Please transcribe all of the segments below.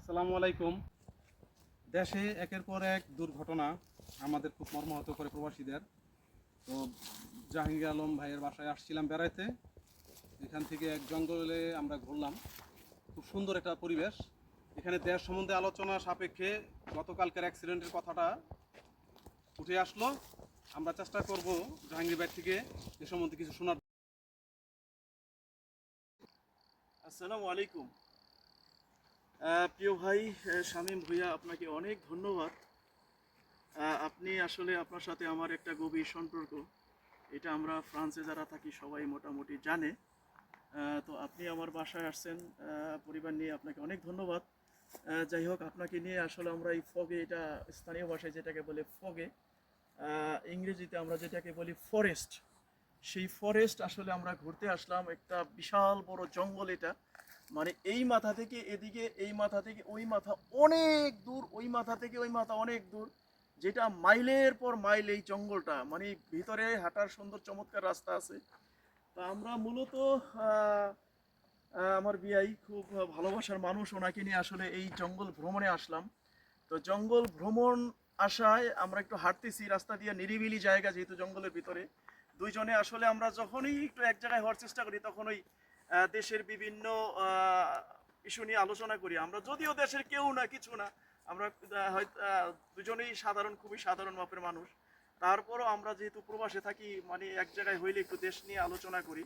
আসসালামু আলাইকুম। দেশে একের পর এক দুর্ঘটনা আমাদের খুব মর্মাহত করে প্রবাসীদের। তো জাহাঙ্গীর আলম ভাইয়ের বাসায় আসছিলাম বেড়াইতে। এখান থেকে এক জঙ্গলে আমরা ঘুরলাম। খুব সুন্দর একটা পরিবেশ। এখানে দেশ সম্বন্ধে আলোচনা সাপেক্ষে গতকালকের অ্যাক্সিডেন্টের কথাটা উঠে আসলো। আমরা চেষ্টা করব জাহাঙ্গীর ভাই থেকে এ সম্বন্ধে কিছু শোনার। আসসালামু আলাইকুম। প্রিয় ভাই শামীম ভুইয়া, আপনাকে অনেক ধন্যবাদ। আপনি আসলে আপনার সাথে আমার একটা গভীর সম্পর্ক। এটা আমরা ফ্রান্সে যারা থাকি, সবাই মোটামুটি জানে। তো আপনি আমার বাসায় আসছেন পরিবার নিয়ে আপনাকে অনেক ধন্যবাদ। যাই হোক, আপনাকে নিয়ে আসলে আমরা এই ফগে, এটা স্থানীয় ভাষায় যেটাকে বলে ফগে ইংরেজিতে আমরা যেটাকে বলি ফরেস্ট সেই ফরেস্ট আসলে আমরা ঘুরতে আসলাম, একটা বিশাল বড় জঙ্গল এটা। মানে এই মাথা থেকে এদিকে, এই মাথা থেকে ওই মাথা অনেক দূর, ওই মাথা থেকে ওই মাথা অনেক দূর, যেটা মাইলের পর মাইল এই জঙ্গলটা। মানে ভিতরে হাঁটার সুন্দর চমৎকার রাস্তা আছে। তা আমরা মূলত আমার বিয়াই খুব ভালোবাসার মানুষ, ওনাকে নিয়ে আসলে এই জঙ্গল ভ্রমণে আসলাম। তো জঙ্গল ভ্রমণ আসায় আমরা একটু হাঁটতেছি, রাস্তা দিয়ে নিরিবিলি জায়গা যেহেতু জঙ্গলের ভিতরে। দুইজনে আসলে আমরা যখনই একটু এক জায়গায় হওয়ার চেষ্টা করি, তখন ওই দেশের বিভিন্ন ইস্যু নিয়ে আলোচনা করি। আমরা যদিও দেশের কেউ না, কিছু না, আমরা হয়তো দুজনেই সাধারণ, খুবই সাধারণ মাপের মানুষ। তারপরও আমরা যেহেতু প্রবাসে থাকি মানে এক জায়গায় হইলে একটু দেশ নিয়ে আলোচনা করি।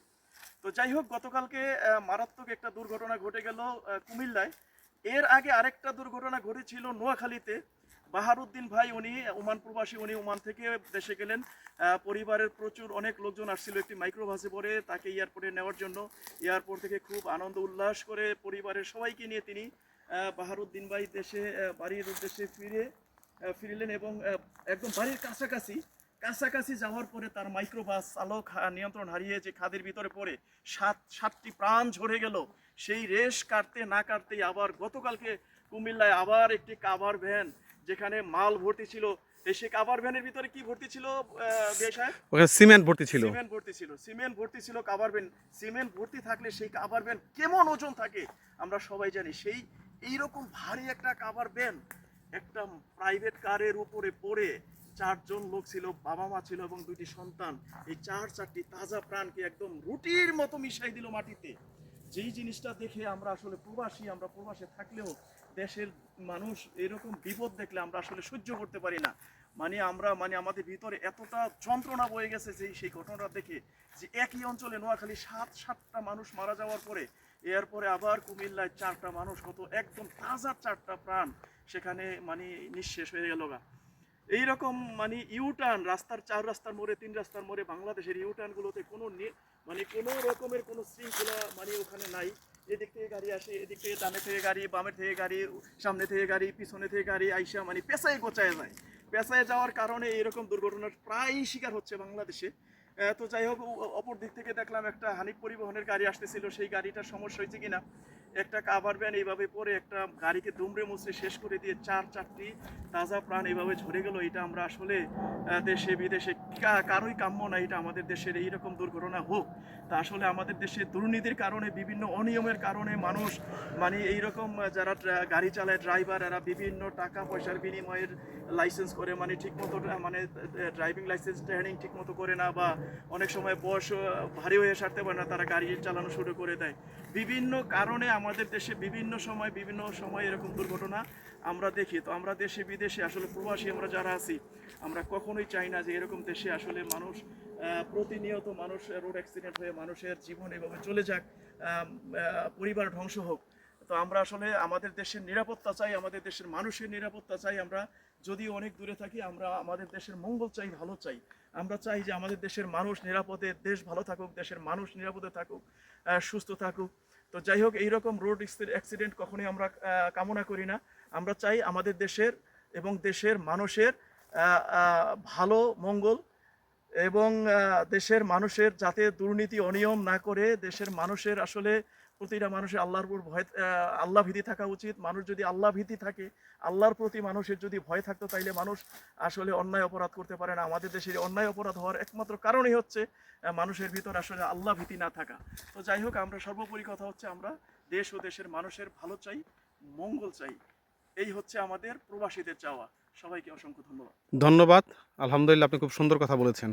তো যাই হোক, গতকালকে মারাত্মক একটা দুর্ঘটনা ঘটে গেল কুমিল্লায়। এর আগে আরেকটা দুর্ঘটনা ঘটেছিল নোয়াখালীতে। বাহারুদ্দিন ভাই, উনি ওমান প্রবাসী, উনি ওমান থেকে দেশে গেলেন। পরিবারের প্রচুর অনেক লোকজন আসছিল একটি মাইক্রোবাসে পরে তাকে এয়ারপোর্টে নেওয়ার জন্য। এয়ারপোর্ট থেকে খুব আনন্দ, উল্লাস করে পরিবারের সবাইকে নিয়ে তিনি বাহারুদ্দিন ভাই দেশে বাড়ির উদ্দেশ্যে ফিরে ফিরলেন এবং একদম বাড়ির কাছাকাছি কাছাকাছি যাওয়ার পরে তার মাইক্রোবাস চালক নিয়ন্ত্রণ হারিয়ে যে খাদের ভিতরে পড়ে, সাত, সাতটি প্রাণ ঝরে গেল। সেই রেশ কাটতে না কাটতেই আবার গতকালকে কুমিল্লায় আবার একটি কাভার ভ্যান যেখানে মাল ভর্তি ছিল এই সেই কাভার ভ্যানের ভিতরে কি ভর্তি ছিল ওখানে সিমেন্ট ভর্তি ছিল। সিমেন্ট ভর্তি ছিল। সিমেন্ট ভর্তি ছিল কাভার ভ্যান সিমেন্ট ভর্তি থাকলে সেই কাভার ভ্যান কেমন ওজন থাকে আমরা সবাই জানি। সেই এইরকম ভারী একটা কাভার ভ্যান একটা প্রাইভেট কারের উপরে পড়ে চারজন লোক ছিল বাবা মা ছিল এবং দুটি সন্তান। এই চার চারটি তাজা প্রাণকে একদম রুটির মতো মিশাই দিল মাটিতে। যেই জিনিসটা দেখে আমরা আসলে প্রবাসী, আমরা প্রবাসে থাকলেও দেশের মানুষ এরকম বিপদ দেখলে আমরা আসলে সহ্য করতে পারি না। মানে আমরা মানে আমাদের ভিতরে এতটা যন্ত্রণা বয়ে গেছে যে সেই ঘটনাটা দেখে যে একই অঞ্চলে নোয়াখালী সাত, সাতটা মানুষ মারা যাওয়ার পরে এরপরে আবার কুমিল্লায় চারটা মানুষ কত একদম তাজা চারটা প্রাণ সেখানে মানে নিঃশেষ হয়ে গেল গা। এইরকম মানে ইউটার্ন রাস্তার চার রাস্তার মোড়ে, তিন রাস্তার মোড়ে বাংলাদেশের ইউটার্নগুলোতে কোনো মানে কোনো রকমের কোনো শৃঙ্খলা মানে ওখানে নাই। এদিক থেকে গাড়ি আসে, এদিক থেকে ডানে থেকে গাড়ি বামের থেকে গাড়ি, সামনে থেকে গাড়ি, পিছনে থেকে গাড়ি আইসা মানে পেঁচায় গোচায় যায়। পেঁচায় যাওয়ার কারণে এরকম দুর্ঘটনার প্রায়ই শিকার হচ্ছে বাংলাদেশে। তো যাই হোক, অপর দিক থেকে দেখলাম একটা হানিফ পরিবহনের গাড়ি আসতেছিল। সেই গাড়িটার সমস্যা হয়েছে কিনা? একটা কাভার ব্যান এইভাবে পরে একটা গাড়িকে দুমড়ে মুচড়ে শেষ করে দিয়ে চার চারটি তাজা প্রাণ এইভাবে ঝরে গেল। এটা আমরা আসলে দেশে বিদেশে কারোই কাম্য না, এটা আমাদের দেশের এইরকম দুর্ঘটনা হোক। তা আসলে আমাদের দেশে দুর্নীতির কারণে, বিভিন্ন অনিয়মের কারণে মানুষ মানে এইরকম যারা গাড়ি চালায়, ড্রাইভার, এরা বিভিন্ন টাকা পয়সার বিনিময়ের লাইসেন্স করে মানে ঠিকমতো মানে ড্রাইভিং লাইসেন্স ট্রেনিং ঠিকমতো করে না বা অনেক সময় বয়স ভারী হয়ে সারতে পারে না, তারা গাড়ি চালানো শুরু করে দেয়। বিভিন্ন কারণে আমাদের দেশে বিভিন্ন সময় বিভিন্ন সময় এরকম দুর্ঘটনা আমরা দেখি, তো আমরা দেশে বিদেশে আসলে প্রবাসী আমরা যারা আছি, আমরা কখনোই চাই না যে এরকম দেশে আসলে মানুষ প্রতিনিয়ত মানুষ রোড অ্যাক্সিডেন্ট হয়ে মানুষের জীবন এভাবে চলে যাক পরিবার ধ্বংস হোক। তো আমরা আসলে আমাদের দেশের নিরাপত্তা চাই, আমাদের দেশের মানুষের নিরাপত্তা চাই আমরা। যদি অনেক দূরে থাকি, আমরা আমাদের দেশের মঙ্গল চাই, ভালো চাই। আমরা চাই যে আমাদের দেশের মানুষ নিরাপদে, দেশ ভালো থাকুক, দেশের মানুষ নিরাপদে থাকুক সুস্থ থাকুক। তো যাই হোক এইরকম রোড অ্যাক্সিডেন্ট কখনোই আমরা কামনা করি না। আমরা চাই আমাদের দেশের এবং দেশের মানুষের ভালো, মঙ্গল এবং দেশের মানুষের যাতে দুর্নীতি অনিয়ম না করে, দেশের মানুষের আসলে প্রতিটা মানুষের আল্লাহর উপর ভয় আল্লাহ ভীতি থাকা উচিত। মানুষ যদি আল্লাহ ভীতি থাকে, আল্লাহর প্রতি মানুষের যদি ভয় থাকতো, তাইলে মানুষ আসলে অন্যায় অপরাধ করতে পারে না। আমাদের দেশের অন্যায় অপরাধ হওয়ার একমাত্র কারণই হচ্ছে মানুষের ভিতর আসলে আল্লাহ ভীতি না থাকা। তো যাই হোক, আমরা সর্বোপরি কথা হচ্ছে আমরা দেশ ও দেশের মানুষের ভালো চাই, মঙ্গল চাই। এই হচ্ছে আমাদের প্রবাসীদের চাওয়া। সবাইকে অসংখ্য ধন্যবাদ। ধন্যবাদ। আলহামদুলিল্লাহ, আপনি খুব সুন্দর কথা বলেছেন।